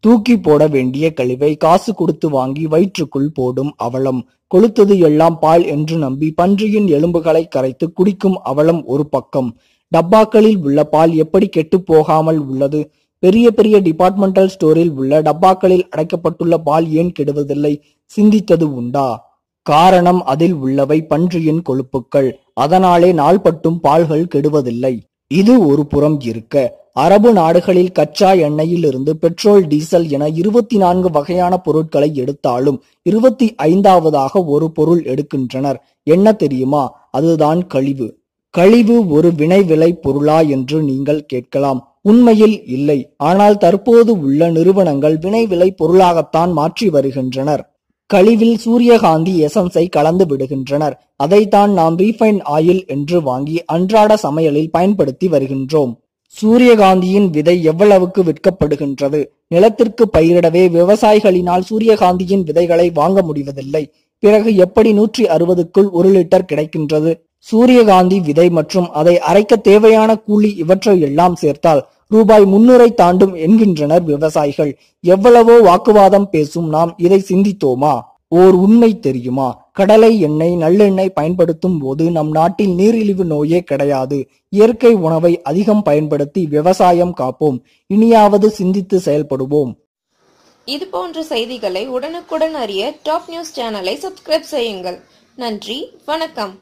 தூக்கி போட வேண்டிய கழிவை காசு கொடுத்து வாங்கி வயிற்றுக்குள் போடும் அவலம். கொளுத்தது எல்லாம் பால் என்று நம்பி பன்றியின் எலும்புகளை கரைத்து குடிக்கும் அவலம் ஒரு பக்கம். டப்பாக்களில் உள்ள பால் எப்படி கெட்டுப் போகாமல் உள்ளது? பெரிய பெரிய டிபார்ட்மெண்டல் ஸ்டோரில் உள்ள டப்பாக்களில் அடைக்கப்பட்டுள்ள பால் ஏன் கெடுவதில்லை? சிந்தித்தது உண்டா? காரணம் அதில் உள்ளவை பன்றியின் கொழுப்புக்கள். அதனாலே நாள்பட்டும் பால்கள் கெடுவதில்லை. இது ஒரு புறம் இருக்க. அரபு நாடுகளில் கச்சா எண்ணெயில் இருந்து பெட்ரோல் டீசல் என இருபத்தி நான்கு வகையான பொருட்களை எடுத்தாலும் இருபத்தி ஐந்தாவதாக ஒரு பொருள் எடுக்கின்றனர். என்ன தெரியுமா? அதுதான் கழிவு. கழிவு ஒரு வினை விலை பொருளா என்று நீங்கள் கேட்கலாம். உண்மையில் இல்லை. ஆனால் தற்போது உள்ள நிறுவனங்கள் வினை விலை பொருளாகத்தான் மாற்றி வருகின்றனர். கழிவில் சூரியகாந்தி எசன்ஸை கலந்து விடுகின்றனர். அதைத்தான் நாம் ரீஃபைன் ஆயில் என்று வாங்கி அன்றாட சமையலில் பயன்படுத்தி வருகின்றோம். சூரியகாந்தியின் விதை எவ்வளவுக்கு விற்கப்படுகின்றது? நிலத்திற்கு பயிரிடவே விவசாயிகளினால் சூரியகாந்தியின் விதைகளை வாங்க முடிவதில்லை. பிறகு எப்படி நூற்றி அறுபதுக்குள் ஒரு லிட்டர் கிடைக்கின்றது? சூரியகாந்தி விதை மற்றும் அதை அரைக்க தேவையான கூலி இவற்றை எல்லாம் சேர்த்தால் ரூபாய் முன்னூரை தாண்டும் என்கின்றனர் விவசாயிகள். எவ்வளவோ வாக்குவாதம் பேசும் நாம் இதை சிந்தித்தோமா? ஓர் உண்மை தெரியுமா? கடலை எண்ணெய் நல்லெண்ணெய் பயன்படுத்தும் போது நம் நாட்டில் நீரிழிவு நோயே கிடையாது. இயற்கை உணவை அதிகம் பயன்படுத்தி விவசாயம் காப்போம். இனியாவது சிந்தித்து செயல்படுவோம். இது போன்ற செய்திகளை உடனுக்குடன் அறிய டாப் நியூஸ் சேனலை சப்ஸ்கிரைப் செய்யுங்கள். நன்றி வணக்கம்.